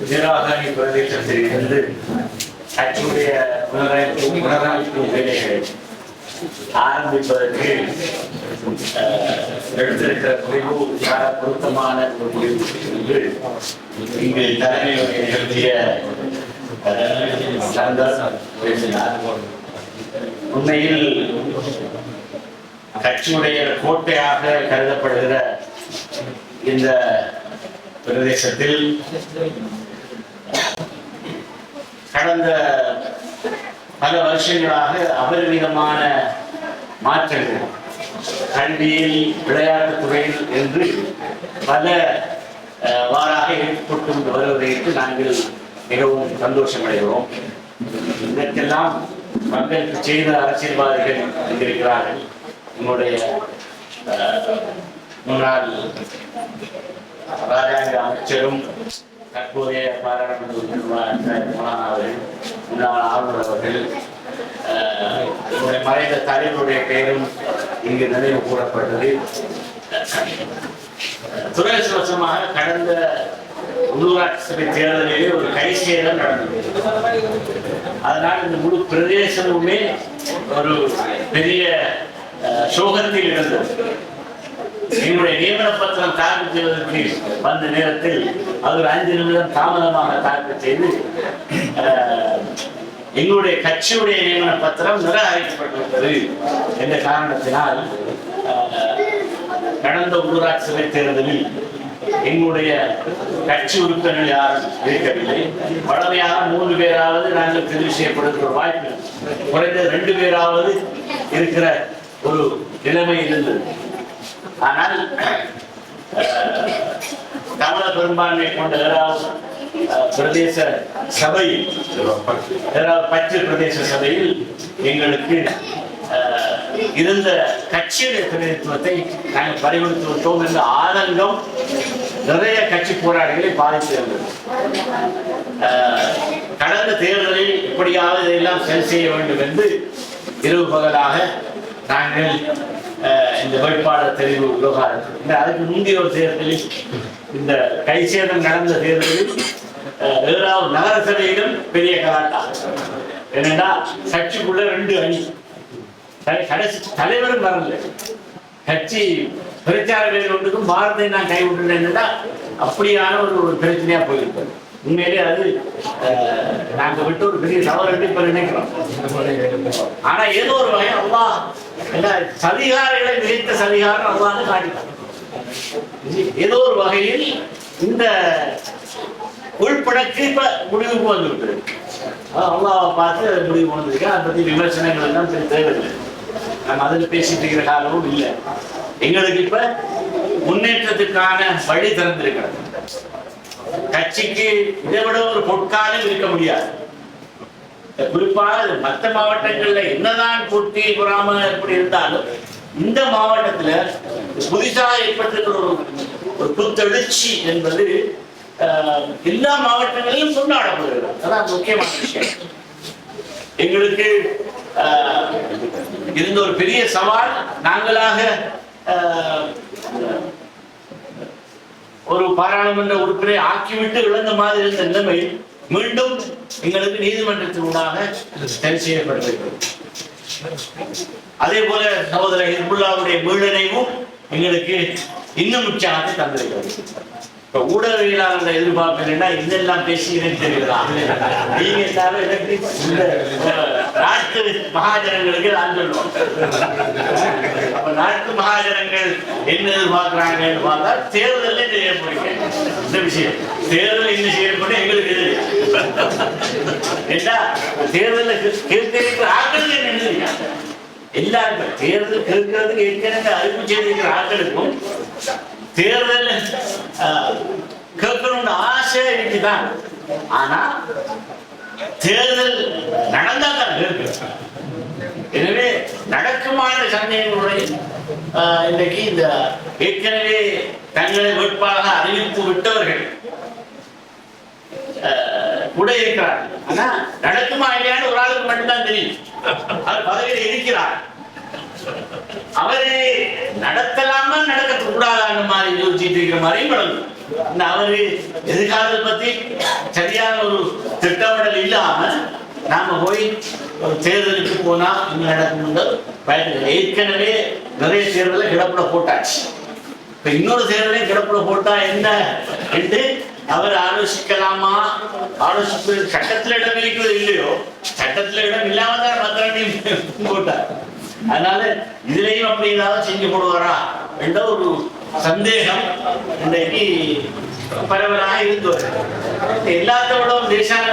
வீராகாணி பிரதேசத்தில் இருந்து அச்சுடைய புனரமைப்பு புனரமைப்பு வேலைகளை ஆரம்பிப்பதற்கு எடுத்திருக்கிற முடிவு சார பொருத்தமான ஒரு முடிவு என்று இங்கு தலைமை நிகழ்த்திய பேசினார் உண்மையில் கட்சியுடைய கோட்டையாக கருதப்படுகிற இந்த பிரதேசத்தில் கடந்த பல வருஷங்களாக அபரிமிதமான மாற்றங்கள் கல்வியில் விளையாட்டுத் துறையில் என்று பல வாராக ஏற்பட்டு வருவதற்கு நாங்கள் மிகவும் சந்தோஷம் அடைகிறோம் இதற்கெல்லாம் பங்களிப்பு செய்த அரசியல்வாதிகள் வந்திருக்கிறார்கள். உங்களுடைய முன்னாள் ராஜா அமைச்சரும் தற்போதைய பாராளுமன்ற உறுப்பினருமான மௌலானா அவர்கள் முன்னாள் ஆளுநர் அவர்கள் அஹ், மறைந்த தலைவருடைய பெயரும் இங்கு நினைவு கூறப்பட்டது துரதிருஷ்டவசமாக கடந்த உள்ளூராட்சி சபை தேர்தலிலே ஒரு கைசேதம் நடந்தது. அதனால் இந்த முழு பிரதேசமுமே ஒரு பெரிய அஹ், சோகத்தில் இருந்தது. எங்களுடைய நியமன பத்திரம் தாக்கல் செய்வதற்கு வந்த நேரத்தில் அவர் அஞ்சு நிமிடம் தாமதமாக தாக்கல் செய்து அஹ், எங்களுடைய கட்சியுடைய நியமன பத்திரம் நிராகரிக்கப்பட்டுவிட்டது என்ற காரணத்தினால் கடந்த ஊராட்சி சபை தேர்தலில் எங்களுடைய கட்சி உறுப்பினர்கள் யாரும் இருக்கவில்லை. பழமையாக மூன்று பேராவது நாங்கள் தெரிவு செய்யப்படுகிற வாய்ப்பு. குறைந்தது ரெண்டு பேராவது இருக்கிற ஒரு நிலைமை இருந்தது. ஆனால் தமிழ பெரும்பான்மை கொண்ட ஏழாவது பிரதேச சபையில் ஏழாவது பச்சை பிரதேச சபையில் எங்களுக்கு இருந்த கட்சியுடைய பிரதிநிதித்துவத்தை நாங்கள் பறிகொடுத்து விட்டோம் என்ற ஆதங்கம் நிறைய கட்சி போராளிகளை பாதித்திருந்தது. அஹ், கடந்த தேர்தலில் இப்படியாவது இதையெல்லாம் சரி செய்ய வேண்டும் என்று இரவு பகலாக நாங்கள் இந்த வேட்பாளர் தெரிவு விவகாரம் இந்த அதுக்கு முந்தைய ஒரு தேர்தலில் இந்த கைசேதம் நடந்த தேர்தலில் அஹ், ஏழாவது நகர சபையிலும் பெரிய கலாட்டா. என்னன்னா கட்சிக்குள்ள ரெண்டு அணி. கடைசி தலைவரும் வரல. கட்சி பிரச்சார வேலை ஒன்றுக்கும் பாரதியை நான் கைவிட்டுட்டேன்னா அப்படியான ஒரு ஒரு பிரச்சனையா போயிருப்பது உண்மையிலே அது அஹ், நாங்க விட்டு ஒரு பெரிய தவறு இப்ப நினைக்கிறோம். ஆனா ஏதோ ஒரு வகை அல்லா சதிகாரங்களை விதைத்த சதிகாரம் அவ்வாறு காட்டிட்டான் ஏதோ ஒரு வகையில் இந்த உள்படக்கு இப்ப முடிவுக்கு வந்து விட்டது அல்லாவை பார்த்து முடிவு வந்திருக்கு? அதை பத்தி விமர்சனங்கள் எல்லாம் தேவையில்லை. நம்ம அதில் பேசிட்டு இருக்கிற காலமும் இல்லை. எங்களுக்கு இப்ப முன்னேற்றத்துக்கான வழி திறந்திருக்கிறது. கட்சிக்கு இதை விட ஒரு பொற்காலம் இருக்க முடியாது. குறிப்பாக மற்ற மாவட்டங்கள்ல என்னதான் போட்டி பொறாம எப்படி இருந்தாலும் இந்த மாவட்டத்துல புதிதாக ஏற்பட்டிருக்கிற ஒரு ஒரு புத்தெழுச்சி என்பது எல்லா மாவட்டங்களிலும் கொண்டாடப்படுகிறது அதான் முக்கியமான விஷயம். எங்களுக்கு இருந்த ஒரு பெரிய சவால் நாங்களாக அஹ், ஒரு பாராளுமன்ற உறுப்பினரை ஆக்கிவிட்டு இழந்த மாதிரி இருந்த நிலைமை மீண்டும் எங்களுக்கு நீதிமன்றத்தினூடாக சரி செய்யப்பட்டிருக்கிறது அதே போல சகோதரர் ஹிர்புல்லாவுடைய மீளிணைவும் எங்களுக்கு இன்னும் உற்சாகத்தை தந்திருக்கிறது. இப்ப ஊடகவியலாளர் எதிர்பார்ப்பு என்னன்னா இதெல்லாம் பேசுகிறேன்னு தெரியல நீங்க எல்லாரும் இந்த நாட்டு மகாஜனங்களுக்கு நான் சொல்லுவோம். அப்ப நாட்டு மகாஜனங்கள் என்ன எதிர்பார்க்கிறாங்கன்னு பார்த்தா தேர்தல் செய்ய போறீங்க. இந்த விஷயம். தேர்தல் என்ன செய்யப்படும் எங்களுக்கு என்ன தேர்தலில் கேட்கிற ஆட்கள் என்ன எழுதுறீங்க எல்லாருமே. தேர்தல் கேட்கறதுக்கு ஏற்கனவே அறிவு செய்திருக்கிற ஆட்களுக்கும் தேர்தல் கேட்கணும்னு ஆசை இருக்குதான் ஆனா தேர்தல் நடந்தா தான் கேட்கு எனவே நடக்குமான சந்தேகங்களுடைய ஆஹ், இன்றைக்கு இந்த ஏற்கனவே தங்களை வேட்பாளராக அறிவித்து விட்டவர்கள் ஆஹ், கூட இருக்கிறார் ஆனா நடக்குமா இல்லையான்னு ஒரு ஆளுக்கு மட்டும்தான் தெரியும். அவர் பதவியில் இருக்கிறார். அவரு நடத்தலாமா நடக்க கூடாதான்னு மாதிரி யோசிச்சுட்டு இருக்கிற மாதிரியும் பழகும் இந்த அவரு எதிர்காலத்தை பத்தி சரியான ஒரு திட்டமிடல் இல்லாம நாம போய் ஒரு தேர்தலுக்கு போனா என்ன நடக்கும் ஏற்கனவே நிறைய தேர்தலை கிடப்புல போட்டாச்சு. இப்ப இன்னொரு தேர்தலையும் கிடப்புல போட்டா என்ன என்று அவர் ஆலோசிக்கலாமா? ஆலோசிப்பது சட்டத்துல இடம் இருக்கிறது இல்லையோ சட்டத்துல இடம் இல்லாம தான் மத்திரையும் போட்டார். அதனால இதுலயும் அப்படி ஏதாவது செஞ்சு போடுவாரா? என்ற ஒரு சந்தேகம் இன்றைக்கு பரவலாக இருந்து வருது. எல்லாத்த விட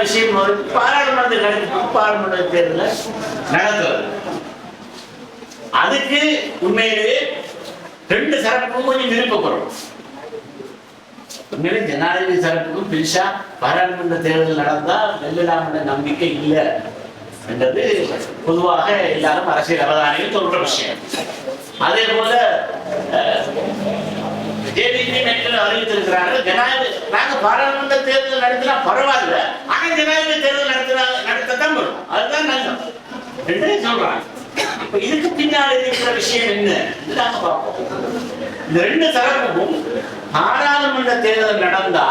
விஷயம் ஒரு பாராளுமன்ற நடத்தி பாராளுமன்ற தேர்தலை நடத்துவது அதுக்கு உண்மையிலேயே ரெண்டு தரப்புக்கும் கொஞ்சம் விருப்பப்படும் உண்மையிலே ஜனாதிபதி தரப்புக்கும் பெருசா பாராளுமன்ற தேர்தல் நடந்தா வெல்லலாம் என்ற நம்பிக்கை இல்லை. என்றது பொதுவாக எல்லாரும் அரசியல் அவதானிகள் சொல்ற விஷயம். அதே போல ஜேபிபி நேற்று அறிவித்திருக்கிறார்கள் ஜனாதிபதி நாங்க பாராளுமன்ற தேர்தல் நடத்தினா பரவாயில்ல. ஆனா ஜனாதிபதி தேர்தல் நடத்தினா நடத்தத்தான் வரும் அதுதான் நல்லது. என்று சொல்றாங்க. இப்ப இதுக்கு பின்னால் இருக்கிற விஷயம் என்ன? இது பார்ப்போம். இந்த ரெண்டு தரப்புக்கும் பாராளுமன்ற தேர்தல் நடந்தா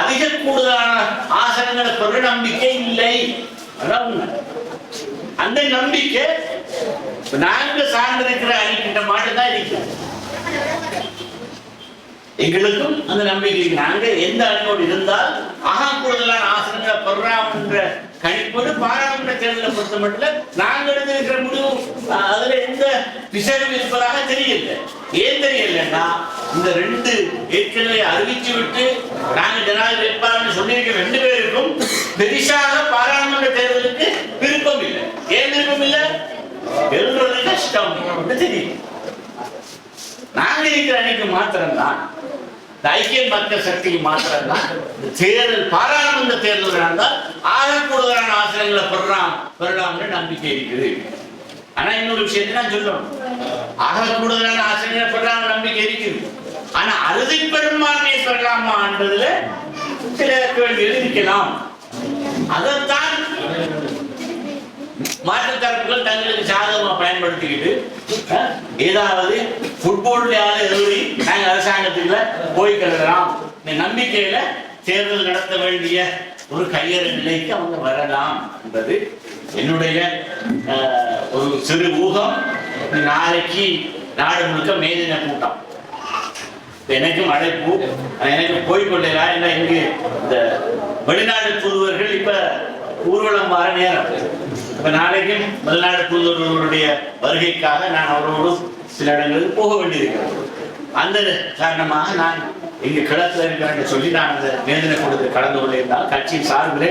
அதிக கூடுதலான ஆசனங்களை பெற நம்பிக்கை இல்லை. அந்த நம்பிக்கை நாங்க சார்ந்திருக்கிற அணிக்கிட்ட மாட்டுதான் இருக்கு. எங்களுக்கும் அந்த நம்பிக்கை நாங்க எந்த அணியோடு இருந்தால் ஆகா கூடுதலான ஆசனங்களை பெறலாம் என்ற கணிப்போடு பாராளுமன்ற தேர்தலை பொறுத்த மட்டும் நாங்க எடுத்திருக்கிற முடிவு அதுல எந்த பிசகு இருப்பதாக தெரியல ஏன் தெரியலன்னா இந்த ரெண்டு ஏற்கனவே அறிவிச்சு விட்டு நாங்க ஜனாதிபதி வேட்பாளர் சொல்லியிருக்க ரெண்டு பேருக்கும் பெரிசாக பாராளுமன்ற தேர்தலுக்கு விருப்பம் இல்லை. ஏன் விருப்பம் இல்லை? எழுதுறது கஷ்டம். தெரியும் நாங்க இருக்கிற அன்னைக்கு மாத்திரம்தான் இந்த ஐக்கிய மக்கள் சக்திக்கு மாத்திரம்தான் இந்த தேர்தல் பாராளுமன்ற தேர்தல் நடந்தால் ஆகக்கூடுதலான ஆசிரியர்களை பெறலாம் பெறலாம்னு நம்பிக்கை இருக்குது. ஆனா இன்னொரு விஷயத்தை நான் சொல்லணும். ஆக கூடுதலான ஆசிரியர்களை பெறலாம் நம்பிக்கை இருக்குது. ஆனா அறுதி பெரும்பான்மையை பெறலாமான்றதுல சில கேள்விகள் இருக்கலாம். அதைத்தான் மாற்றுத் தரப்புகள் தங்களுக்கு சாதகமா பயன்படுத்திக்கிட்டு ஏதாவது ஃபுட்பால் எழுதி நாங்க அரசாங்கத்துக்குள்ள போய் கருதலாம் இந்த நம்பிக்கையில தேர்தல் நடத்த வேண்டிய ஒரு கையற நிலைக்கு அவங்க வரலாம் என்பது என்னுடைய அஹ், ஒரு சிறு ஊகம். நாளைக்கு நாடு முழுக்க மேதின கூட்டம். எனக்கும் அழைப்பு எனக்கு போய்கொள்ளலா ஏன்னா இங்கு இந்த வெளிநாடு தூதுவர்கள் இப்ப ஊர்வலம் வர நேரம். இப்ப நாளைக்கும் வெளிநாடு தூதுவர்களுடைய வருகைக்காக நான் அவரோடு சில இடங்களுக்கு போக வேண்டியிருக்கிறது. அந்த காரணமாக நான் இங்கு கிழக்குல இருக்கிறேன் சொல்லி நான் அந்த மேதின கூட்டத்தில் கலந்து கொண்டிருந்தால் கட்சியின் சார்பிலே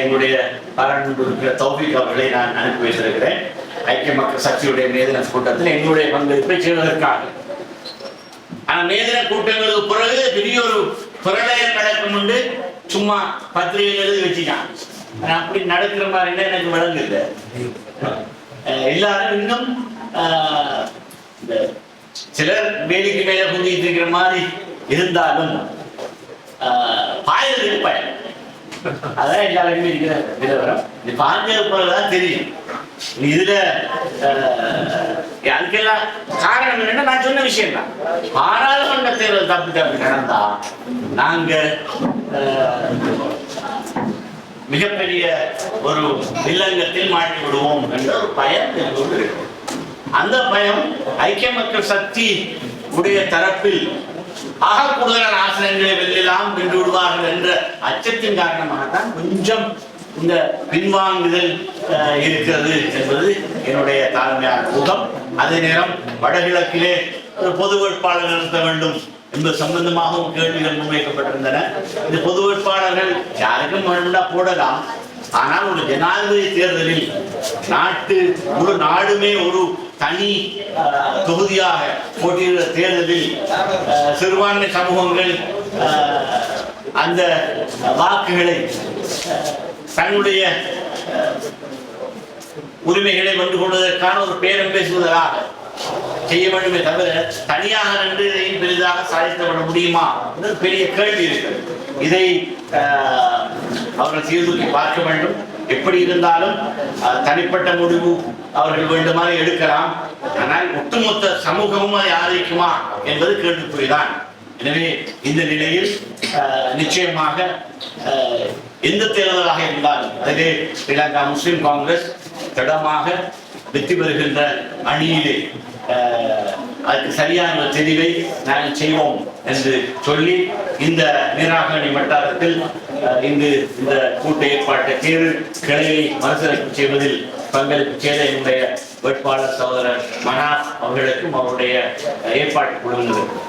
எங்களுடைய பாராளுமன்ற உறுப்பினர் தௌபிக் அவர்களை நான் அனுப்பி வைத்திருக்கிறேன். ஐக்கிய மக்கள் சக்தியுடைய மேதன கூட்டத்தில் என்னுடைய பங்களிப்பை செய்வதற்காக ஆனா மேதின கூட்டங்களுக்கு பிறகு பெரிய ஒரு பிரளயம் நடக்கும் உண்டு. சும்மா பத்திரிகையில் எழுதி வச்சுக்கான் அப்படி நடக்கிற மாதிரி எனக்கு விளங்குது எல்லாரும் இன்னும் இந்த சிலர் வேலைக்கு மேல குந்திக்கிட்டு இருக்கிற மாதிரி இருந்தாலும் அஹ், பயன் அதான் எல்லாருக்குமே இருக்கிற நிலவரம். இது பாஞ்சது போலதான் தெரியும். இதுல அதுக்கெல்லாம் காரணம் என்னன்னா நான் சொன்ன விஷயம் தான் பாராளுமன்ற தேர்தல் தப்பி தப்பி நடந்தா நாங்க அஹ், மிகப்பெரிய ஒரு வில்லங்கத்தில் மாட்டி விடுவோம் என்ற ஒரு பயம் இருக்கு. அந்த பயம் ஐக்கிய மக்கள் சக்தி உடைய தரப்பில் ஆக கூடுதலான ஆசனங்களை வெல்லலாம் வென்று விடுவார்கள் என்ற அச்சத்தின் காரணமாகத்தான் கொஞ்சம் இந்த பின்வாங்குதல் இருக்கிறது என்பது என்னுடைய தாழ்மையான முகம் அதே நேரம் வடகிழக்கிலே ஒரு பொது வேட்பாளர் நிறுத்த வேண்டும் என்பது சம்பந்தமாகவும் கேள்விகள் முன்வைக்கப்பட்டிருந்தன. இந்த பொது வேட்பாளர்கள் யாருக்கும் வேணும்னா போடலாம். ஆனால் ஒரு ஜனாதிபதி தேர்தலில் நாட்டு முழு நாடுமே ஒரு தனி அஹ், தொகுதியாக போட்டியிடுகிற தேர்தலில் சிறுபான்மை சமூகங்கள் அஹ், அந்த வாக்குகளை தன்னுடைய உரிமைகளை வென்று கொள்வதற்கான ஒரு பேரம் பேசுவதாக செய்ய வேண்டுமே தவிர தனியாக நின்று இதையும் பெரிதாக சாதித்து விட முடியுமா என்று பெரிய கேள்வி இருக்கிறது இதை அவர்கள் சீர்தூக்கி பார்க்க வேண்டும். எப்படி இருந்தாலும் தனிப்பட்ட முடிவு அவர்கள் வேண்டுமாறு எடுக்கலாம். ஆனால் ஒட்டுமொத்த சமூகமும் அதை ஆதரிக்குமா என்பது கேள்விக்குறிதான். எனவே இந்த நிலையில் நிச்சயமாக அஹ், எந்த தேர்தலாக இருந்தாலும் அதிலே ஸ்ரீலங்கா முஸ்லிம் காங்கிரஸ் திடமாக வெற்றி பெறுகின்ற அணியிலே அஹ், அதுக்கு சரியான ஒரு தெரிவை நாங்கள் செய்வோம் என்று சொல்லி இந்த நீராகணி வட்டாரத்தில் அஹ், இங்கு இந்த கூட்ட ஏற்பாட்டை தேர்வு கிளையை மறுசீரமைப்பு செய்வதில் பங்களிப்பு செய்த என்னுடைய வேட்பாளர் சகோதரர் மனாஸ் அவர்களுக்கும் அவருடைய ஏற்பாட்டு குழுவினருக்கும்.